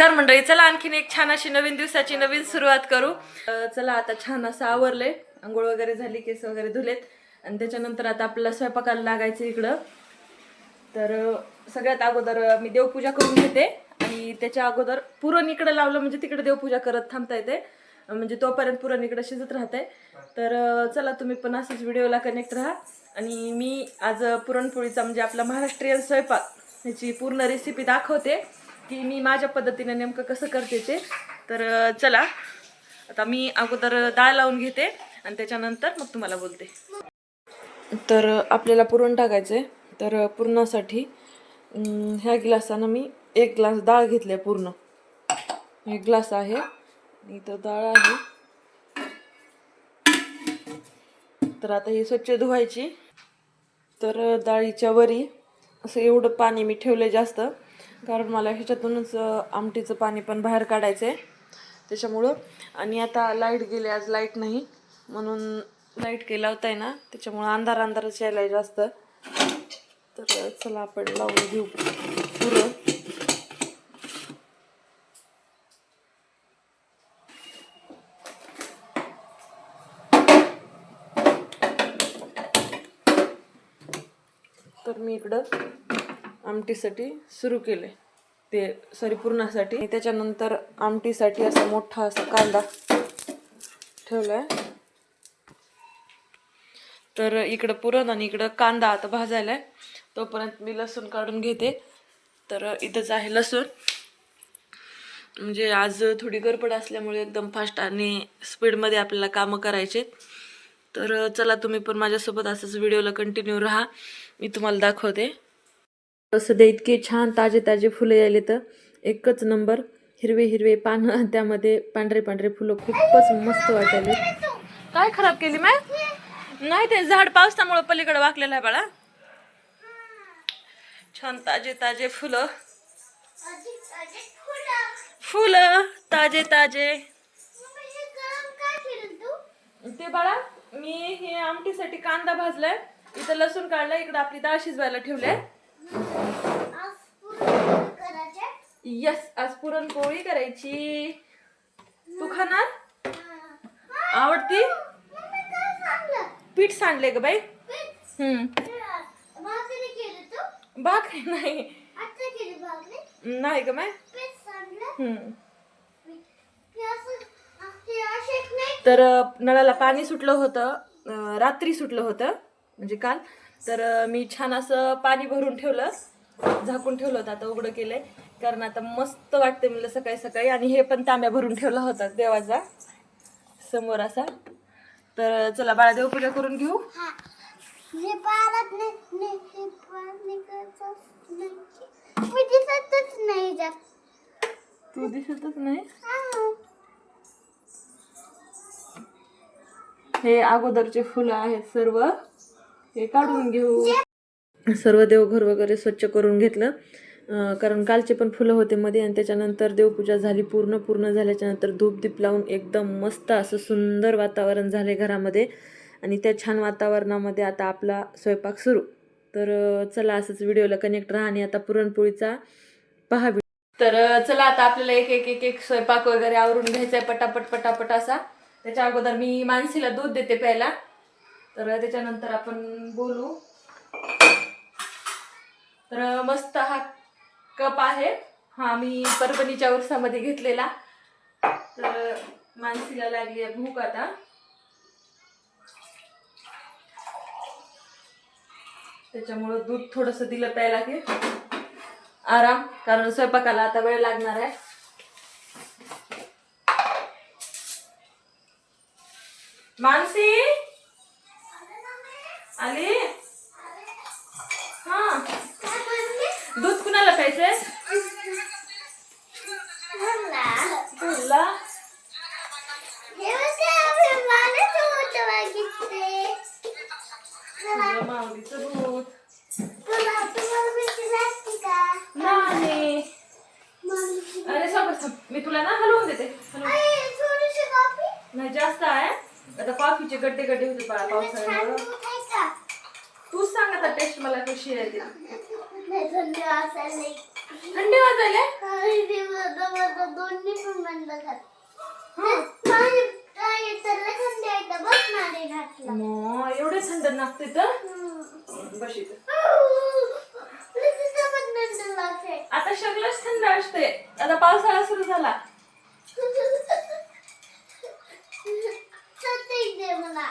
कर मंडळी चला आणखीन एक छान अशी नवीन दिवसाची नवीन सुरुवात करू. चला आता छान असं आवरले. आंघोळ वगैरे झाली केस वगैरे धुलेत. आणि त्याच्यानंतर आता आपल्याला स्वयंपाकाला लागायचं इकडं. तर सगळ्यात अगोदर मी देवपूजा करून घेते. आणि त्याच्या अगोदर पुरण इकडं लावलं म्हणजे तिकडे देवपूजा करत थांबता येते. म्हणजे तोपर्यंत पुरण इकडं शिजत राहते तर चला तुम्ही पण असंच व्हिडिओला कनेक्ट राहा. आणि मी आज पुरणपोळीचा म्हणजे आपला महाराष्ट्रीयन स्वयंपाक ह्याची पूर्ण रेसिपी दाखवते. की मी माझ्या पद्धतीने नेमकं कसं करते ते. तर चला. आता मी अगोदर डाळ लावून घेते आणि त्याच्यानंतर मग तुम्हाला बोलते. तर आपल्याला पुरण टाकायचं आहे तर पुरणासाठी ह्या ग्लासानं मी एक ग्लास डाळ घेतली आहे पूर्ण. एक ग्लास आहे इथं डाळ आहे. तर आता ही स्वच्छ धुवायची. तर डाळीच्या वरी असं एवढं पाणी मी ठेवलं जास्त. कारण मला ह्याच्यातूनच आमटीचं पाणी पण बाहेर काढायचं आहे त्याच्यामुळं. आणि आता लाइट गेली आज लाइट नाही. म्हणून लाइट काही लावता ना त्याच्यामुळं अंधार अंधारच यायला जास्त. तर चला आपण लावून घेऊ पुरं. तर मी इकडं आमटीसाठी सुरू केले. ते सॉरी पुरणासाठी. त्याच्यानंतर आमटीसाठी असा मोठा असा कांदा ठेवलाय. तर इकडं पुरण आणि इकडं कांदा आता भाजायला आहे तोपर्यंत मी लसूण काढून घेते. तर इथंच आहे लसूण. म्हणजे आज थोडी गडबड असल्यामुळे एकदम फास्ट आणि स्पीडमध्ये आपल्याला कामं करायचे तर चला तुम्ही पण माझ्यासोबत असंच व्हिडिओला कंटिन्यू राहा. मी तुम्हाला दाखवते. सध्या इतके छान ताजे ताजे फुलं यायले तर एकच नंबर हिरवे हिरवे पानं. त्यामध्ये पांढरे पांढरे फुलं खूपच मस्त वाटायले काय खराब केली मॅ? नाही ते झाड पावसामुळे पलीकडे वाकलेलं आहे बाळा. छान ताजे ताजे फुलं. फुलं ताजे ताजे ते बाळा मी हे आमटीसाठी कांदा भाजलाय. इथं लसूण काढलाय इकडे आपली डाळ शिजवायला ठेवलंय. यस आज पुरणपोळी करायची. तू खाणार? आवडती? पीठ सांडले ग बाई. हम्म. भाकरी नाही. नाही ग बाई. हम्म. तर नळाला पाणी सुटलं होतं. रात्री सुटलं होतं. म्हणजे काल. तर मी छान असं पाणी भरून ठेवलं झाकून ठेवलं होतं आता उघडं केलंय. कारण आता मस्त वाटते मला सकाळी सकाळी आणि हे पण तांब्या भरून ठेवला होता देवाचा समोर असा. तर चला बाळा देवपूजा करून घेऊ. तू दिसतच नाही? हे अगोदरचे फुलं आहेत सर्व. हे काढून घेऊ. सर्व देवघर वगैरे स्वच्छ करून घेतलं. कारण कालचे पण फुलं होते मध्ये आणि त्याच्यानंतर देवपूजा झाली पूर्ण पूर्ण झाल्याच्यानंतर धूप दीप लावून एकदम मस्त असं सुंदर वातावरण झाले घरामध्ये. आणि त्या छान वातावरणामध्ये आता आपला स्वयंपाक सुरू. तर चला असंच व्हिडिओला कनेक्ट राहा आणि आता पुरणपोळीचा पहा तर चला आता आपल्याला एक एक एक एक स्वयंपाक वगैरे आवरून घ्यायचा आहे पटापट पटापट असा. त्याच्या अगोदर मी मानसीला दूध देते प्यायला. तर त्याच्यानंतर आपण बोलू. तर मस्त हा कप आहे. हा मी परभणीच्या उरसामध्ये घेतलेला. तर मानसीला लागली आहे भूक आता. त्याच्यामुळं दूध थोडंसं दिलं प्यायला की आराम कारण स्वयंपाकाला आता वेळ लागणार आहे. मानसी! आली? हा. दूध कुणाला प्यायचंय? तुला? तुझ्या माऊलीचं दूध. नाही अरे सोबत मी तुला ना हलवून देते. नाही जास्त आहे. आता कॉफीचे गड्डे गड्डे होते पावसाळ्यामुळं. तूच सांग आता टेस्ट मला कशी आहे ती. थंडी वाजायला दोन्ही पण बंद थंडी मग एवढे थंड नागते तर. बस थंड लागते. आता सगळंच थंड असते. आता पावसाळा सुरू झाला. मला.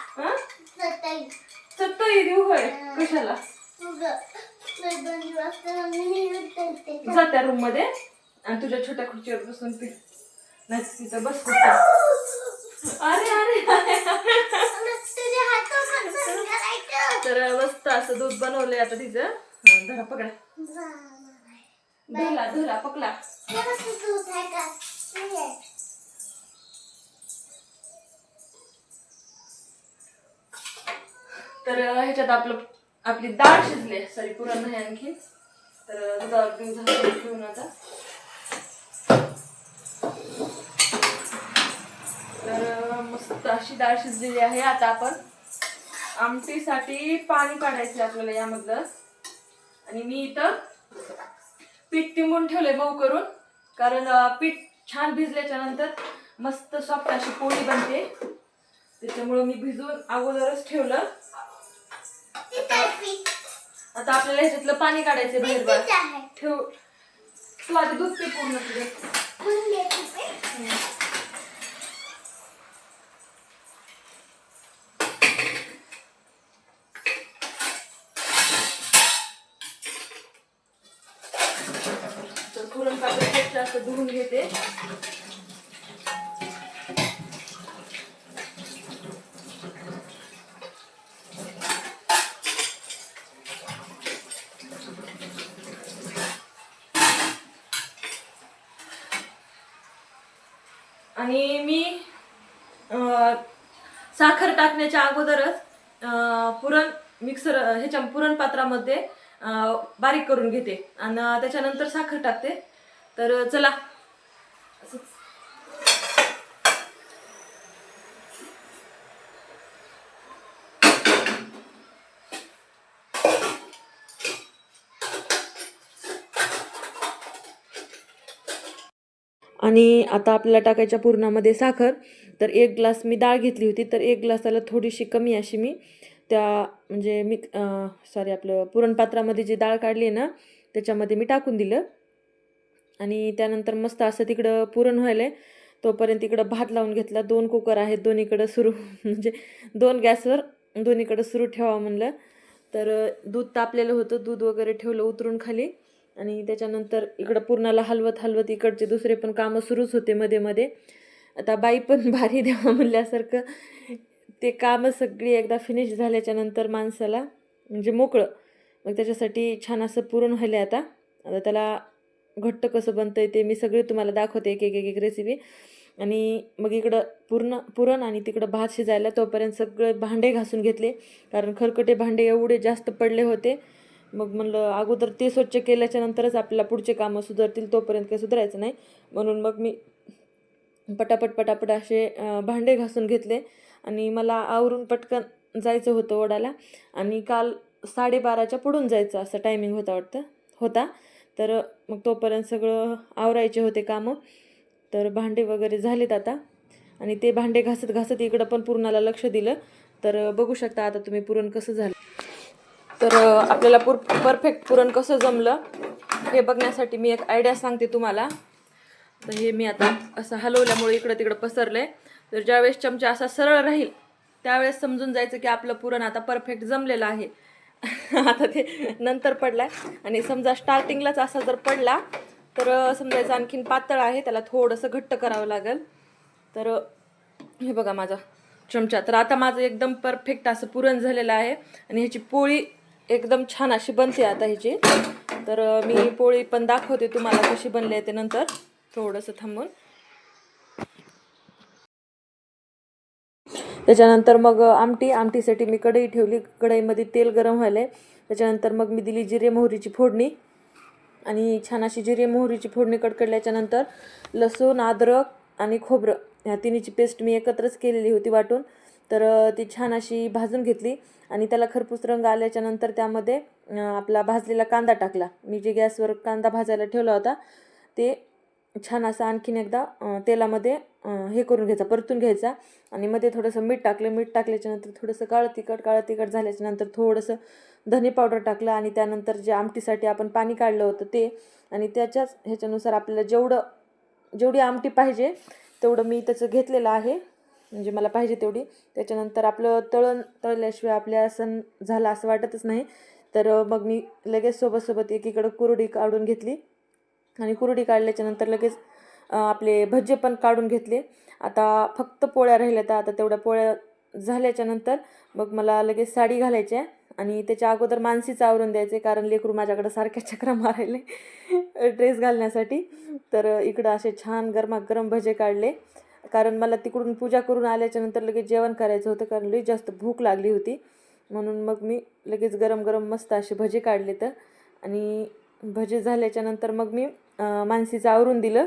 देऊ होय कशाला? उगं तर दोन दिवस तर मी उठते जा त्या रूममध्ये आणि तुझ्या छोट्या खुर्चीवर बसून पी. नाही तिथं बस. अरे अरे तर मस्त असं दूध बनवलंय आता तिचं. धरा पकडा. धरला धरला पकला तर ह्याच्यात आपलं आपली डाळ शिजली सॉरी पुरण नाही आणखी. तर दुधावर घेऊन आता. तर मस्त अशी डाळ शिजलेली आहे आता आपण. आमटीसाठी पाणी काढायचं आपल्याला यामधलं. आणि मी इथं पीठ तिंबून ठेवलंय मऊ करून. कारण पीठ छान भिजल्याच्या नंतर मस्त सॉफ्ट अशी पोळी बनते. त्याच्यामुळं मी भिजवून अगोदरच ठेवलं. आता आपल्याला ह्याच्यातलं पाणी काढायचं बाहेर. ठेव तू आधी दूध पे पूर्ण तुझे. तर पुरण पात्र खूप जास्त धुवून घेते आणि मी अं, साखर टाकण्याच्या अगोदरच अं, पुरण मिक्सर ह्याच्या पुरण पात्रामध्ये अं, बारीक करून घेते. आणि त्याच्यानंतर साखर टाकते. तर चला असंच. आणि आता आपल्याला टाकायच्या पुरणामध्ये साखर. तर एक ग्लास मी डाळ घेतली होती तर एक ग्लासाला थोडीशी कमी अशी मी त्या म्हणजे मी सॉरी आपलं पुरणपात्रामध्ये जी डाळ काढली आहे ना त्याच्यामध्ये मी टाकून दिलं. आणि त्यानंतर मस्त असं तिकडं पुरण व्हायलं आहे तोपर्यंत इकडं भात लावून घेतला. दोन कुकर आहेत दोन्हीकडं सुरू म्हणजे दोन गॅसवर दोन्हीकडं सुरू ठेवा म्हणलं. तर दूध तापलेलं होतं दूध वगैरे ठेवलं उतरून खाली. आणि त्याच्यानंतर इकडं पूर्णाला हलवत हलवत इकडचे दुसरे पण कामं सुरूच होते मध्ये मध्ये. आता बाई पण भारी द्यावा म्हणल्यासारखं. ते कामं सगळी एकदा फिनिश झाल्याच्यानंतर माणसाला म्हणजे मोकळं. मग त्याच्यासाठी छान असं पुरण व्हायलं आता. आता त्याला घट्ट कसं बनतं ते मी सगळे तुम्हाला दाखवते एक एक एक एक रेसिपी आणि मग इकडं पूर्ण पुरण आणि तिकडं भात शिजायला तोपर्यंत सगळे भांडे घासून घेतले. कारण खरकटे भांडे एवढे जास्त पडले होते. मग म्हणलं अगोदर ते स्वच्छ केल्याच्या नंतरच आपल्याला पुढचे कामं सुधारतील तोपर्यंत काही सुधारायचं नाही. म्हणून मग मी पटापट पटापट असे भांडे घासून घेतले. आणि मला आवरून पटकन जायचं होतं ओढाला आणि काल साडेबाराच्या पुढून जायचं असं टायमिंग होता वाटतं होता. तर मग तोपर्यंत सगळं आवरायचे होते कामं. तर भांडे वगैरे झालेत आता. आणि ते भांडे घासत घासत इकडं पण पुरणाला लक्ष दिलं. तर बघू शकता आता तुम्ही पुरण कसं झालं. तर आपल्याला पुर परफेक्ट पुरण कसं जमलं हे बघण्यासाठी मी एक आयडिया सांगते तुम्हाला. तर हे मी आता असं हलवल्यामुळे इकडं तिकडं पसरलंय. तर ज्यावेळेस चमचा असा सरळ राहील त्यावेळेस समजून जायचं की आपलं पुरण आता परफेक्ट जमलेलं आहे. आता ते नंतर पडलाय. आणि समजा स्टार्टिंगलाच असा जर पडला तर समजायचं आणखीन पातळ आहे त्याला थोडंसं घट्ट करावं लागेल. तर हे बघा माझा चमचा. तर आता माझं एकदम परफेक्ट असं पुरण झालेलं आहे. आणि ह्याची पोळी एकदम छान अशी बनते आता ह्याची तर मी पोळी पण दाखवते तुम्हाला कशी बनली आहे ते नंतर थोडंसं थांबून. त्याच्यानंतर मग आमटी आमटीसाठी मी कढई ठेवली. कढईमध्ये तेल गरम व्हायला त्याच्यानंतर मग मी दिली जिरे मोहरीची फोडणी. आणि छान अशी जिरे मोहरीची फोडणी कडकडल्याच्यानंतर लसूण अद्रक आणि खोबरं ह्या तिन्हीची पेस्ट मी एकत्रच केलेली होती वाटून. तर ती छान अशी भाजून घेतली आणि त्याला खरपूस रंग आल्याच्यानंतर त्यामध्ये आपला भाजलेला कांदा टाकला. मी जे गॅसवर कांदा भाजायला ठेवला होता ते छान असा आणखीन एकदा तेलामध्ये हे करून घ्यायचा परतून घ्यायचा आणि मध्ये थोडंसं मीठ टाकलं. मीठ टाकल्याच्यानंतर थोडंसं काळं तिखट काळं तिखट झाल्याच्यानंतर थोडंसं धने पावडर टाकलं आणि त्यानंतर जे आमटीसाठी आपण पाणी काढलं होतं ते आणि त्याच्याच ह्याच्यानुसार आपल्याला जेवढं जेवढी आमटी पाहिजे तेवढं मी त्याचं घेतलेलं आहे. म्हणजे मला पाहिजे तेवढी. त्याच्यानंतर आपलं तळण तळल्याशिवाय आपल्या सण झाला असं वाटतच नाही. तर मग मी लगेच सोबत एकीकडं कुरडी काढून घेतली. आणि कुरडी काढल्याच्यानंतर लगेच आपले भजे पण काढून घेतले. आता फक्त पोळ्या राहिल्या तर आता तेवढ्या पोळ्या झाल्याच्यानंतर मग मला लगेच साडी घालायची आहे. आणि त्याच्या अगोदर मानसीचं आवरून द्यायचे कारण लेकरू माझ्याकडं सारख्या चक्रा मारायले. ड्रेस घालण्यासाठी. तर इकडं असे छान गरमागरम भजे काढले. कारण मला तिकडून पूजा करून आल्याच्यानंतर लगेच जेवण करायचं होतं कारण लई जास्त भूक लागली होती. म्हणून मग मी लगेच गरम गरम मस्त असे भजे काढले तर. आणि भजे झाल्याच्यानंतर मग मी मानसीचं आवरून दिलं.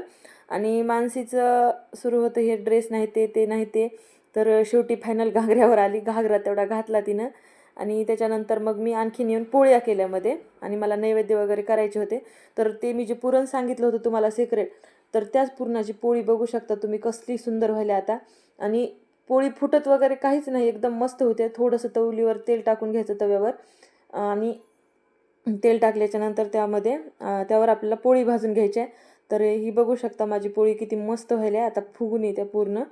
आणि मानसीचं सुरू होतं हे ड्रेस नाही ते ते नाही ते. तर शेवटी फायनल घागऱ्यावर आली. घागरा तेवढा घातला तिनं. आणि त्याच्यानंतर मग मी आणखीन येऊन पोळ्या केल्यामध्ये. आणि मला नैवेद्य वगैरे करायचे होते. तर ते मी जे पुरण सांगितलं होतं तुम्हाला सिक्रेट तर त्याच पुरणाची पोळी बघू शकता तुम्ही कसली सुंदर व्हायला आता. आणि पोळी फुटत वगैरे काहीच नाही एकदम मस्त होते. थोडंसं तवलीवर तेल टाकून घ्यायचं तव्यावर. आणि तेल टाकल्याच्यानंतर त्यामध्ये त्यावर आपल्याला पोळी भाजून घ्यायची आहे. तर ही बघू शकता माझी पोळी किती मस्त व्हायला आहे. आता फुगून येते पूर्ण.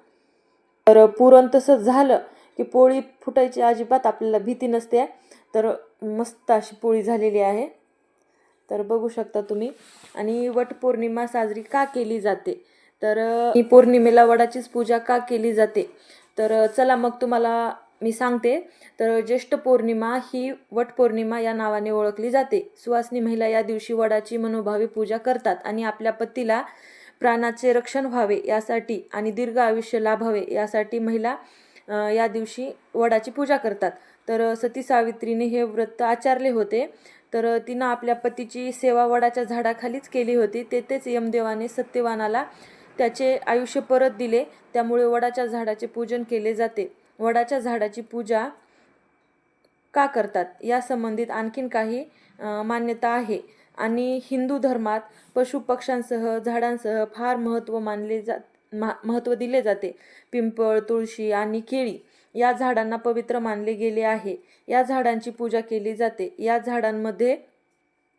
तर पुरण तसं झालं की पोळी फुटायची अजिबात आपल्याला भीती नसते. तर मस्त अशी पोळी झालेली आहे. तर बघू शकता तुम्ही. आणि वटपौर्णिमा साजरी का केली जाते? तर ही पौर्णिमेला वडाचीच पूजा का केली जाते? तर चला मग तुम्हाला मी सांगते. तर ज्येष्ठ पौर्णिमा ही वटपौर्णिमा या नावाने ओळखली जाते. सुवासनी महिला या दिवशी वडाची मनोभावी पूजा करतात आणि आपल्या पतीला प्राणाचे रक्षण व्हावे यासाठी आणि दीर्घ आयुष्य लाभावे यासाठी महिला या दिवशी वडाची पूजा करतात. तर सती सावित्रीने हे व्रत आचारले होते. तर तिनं आपल्या पतीची सेवा वडाच्या झाडाखालीच केली होती. तेथेच यमदेवाने सत्यवानाला त्याचे आयुष्य परत दिले. त्यामुळे वडाच्या झाडाचे पूजन केले जाते. वडाच्या झाडाची पूजा का करतात? या संबंधित आणखीन काही मान्यता आहे. आणि हिंदू धर्मात पशुपक्ष्यांसह झाडांसह फार महत्त्व मानले जा महा महत्त्व दिले जाते. पिंपळ तुळशी आणि केळी. या झाडांना पवित्र मानले गेले आहे. या झाडांची पूजा केली जाते. या झाडांमध्ये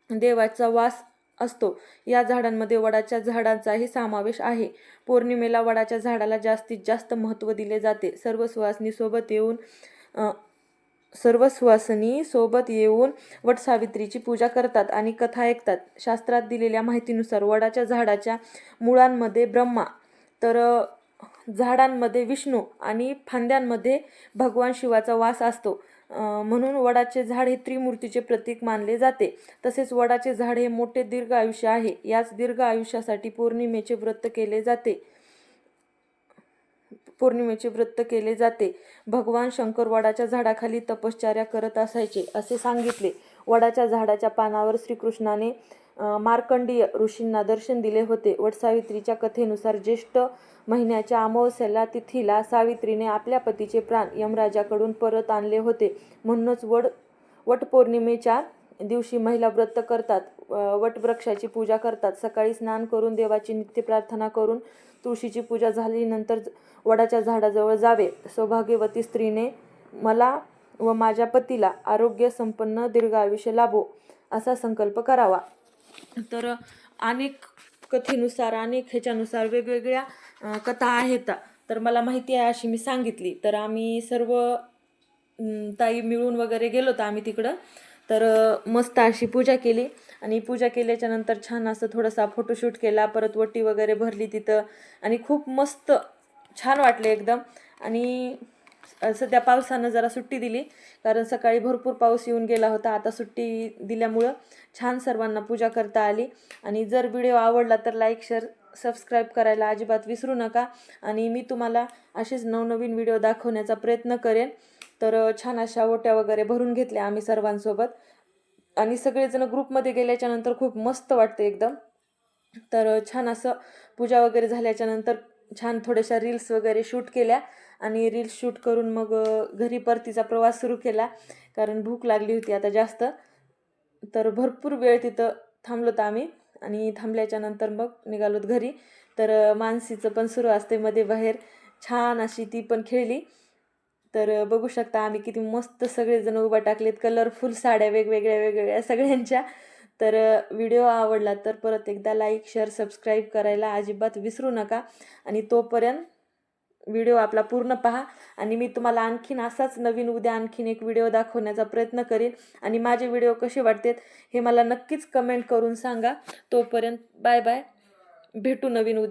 देवाचा वास असतो. या झाडांमध्ये वडाच्या झाडांचाही समावेश आहे. पौर्णिमेला वडाच्या झाडाला जास्तीत जास्त महत्त्व दिले जाते. सर्व सुवासनीसोबत येऊन सर्व सुवासनी सोबत येऊन वटसावित्रीची पूजा करतात आणि कथा ऐकतात. शास्त्रात दिलेल्या माहितीनुसार वडाच्या झाडाच्या मुळांमध्ये ब्रह्मा. तर झाडांमध्ये विष्णू आणि फांद्यांमध्ये भगवान शिवाचा वास असतो. म्हणून वडाचे झाड हे त्रिमूर्तीचे प्रतीक मानले जाते. तसेच वडाचे झाड हे मोठे दीर्घ आयुष्य आहे. याच दीर्घ आयुष्यासाठी पौर्णिमेचे व्रत केले जाते. पौर्णिमेचे व्रत केले जाते. भगवान शंकर वडाच्या झाडाखाली तपश्चर्या करत असायचे असे सांगितले. वडाच्या झाडाच्या पानावर श्रीकृष्णाने मार्कंडीय ऋषींना दर्शन दिले होते. वटसावित्रीच्या कथेनुसार ज्येष्ठ महिन्याच्या अमावस्याला तिथीला सावित्रीने आपल्या पतीचे प्राण यमराजाकडून परत आणले होते. म्हणूनच वड वटपौर्णिमेच्या दिवशी महिला व्रत करतात. वटवृक्षाची पूजा करतात. सकाळी स्नान करून देवाची नित्य प्रार्थना करून तुळशीची पूजा झाल्यानंतर वडाच्या झाडाजवळ जावे. सौभाग्यवती स्त्रीने मला व माझ्या पतीला आरोग्य संपन्न दीर्घ आयुष्य लाभो असा संकल्प करावा. तर अनेक कथेनुसार अनेक ह्याच्यानुसार वेगवेगळ्या कथा आहेत. तर मला माहिती आहे अशी मी सांगितली. तर आम्ही सर्व ताई मिळून वगैरे गेलो होतो आम्ही तिकडं. तर मस्त अशी पूजा केली. आणि पूजा केल्याच्यानंतर छान असं थोडासा फोटोशूट केला. परत वटी वगैरे भरली तिथं. आणि खूप मस्त छान वाटले एकदम. आणि सध्या पावसानं जरा सुट्टी दिली कारण सकाळी भरपूर पाऊस येऊन गेला होता. आता सुट्टी दिल्यामुळं छान सर्वांना पूजा करता आली. आणि जर व्हिडिओ आवडला तर लाईक शेअर सबस्क्राईब करायला अजिबात विसरू नका. आणि मी तुम्हाला असेच नवनवीन व्हिडिओ दाखवण्याचा प्रयत्न करेन. तर छान अशा ओट्या वगैरे भरून घेतल्या आम्ही सर्वांसोबत. आणि सगळेजण ग्रुपमध्ये गेल्याच्यानंतर खूप मस्त वाटतं एकदम. तर छान असं पूजा वगैरे झाल्याच्यानंतर छान थोड्याशा रील्स वगैरे शूट केल्या. आणि रील्स शूट करून मग घरी परतीचा प्रवास सुरू केला. कारण भूक लागली होती आता जास्त. तर भरपूर वेळ तिथं थांबलो तर आम्ही. आणि थांबल्याच्या नंतर मग निघालोत घरी. तर मानसीचं पण सुरू असते मध्ये बाहेर. छान अशी ती पण खेळली. तर बघू शकता आम्ही किती मस्त सगळेजण उभा टाकलेत. कलरफुल साड्या वेगवेगळ्या वेगवेगळ्या सगळ्यांच्या. तर व्हिडिओ आवडला तर परत एकदा लाईक शेअर सबस्क्राईब करायला अजिबात विसरू नका. आणि तोपर्यंत व्हिडिओ आपला पूर्ण पहा आणि मी तुम्हाला आणखीन असाच नवीन उद्या आणखीन एक व्हिडिओ दाखवण्याचा प्रयत्न करेन. आणि माझे व्हिडिओ कसे वाटतात हे मला नक्कीच कमेंट करून सांगा. तोपर्यंत बाय बाय. भेटू नवीन उद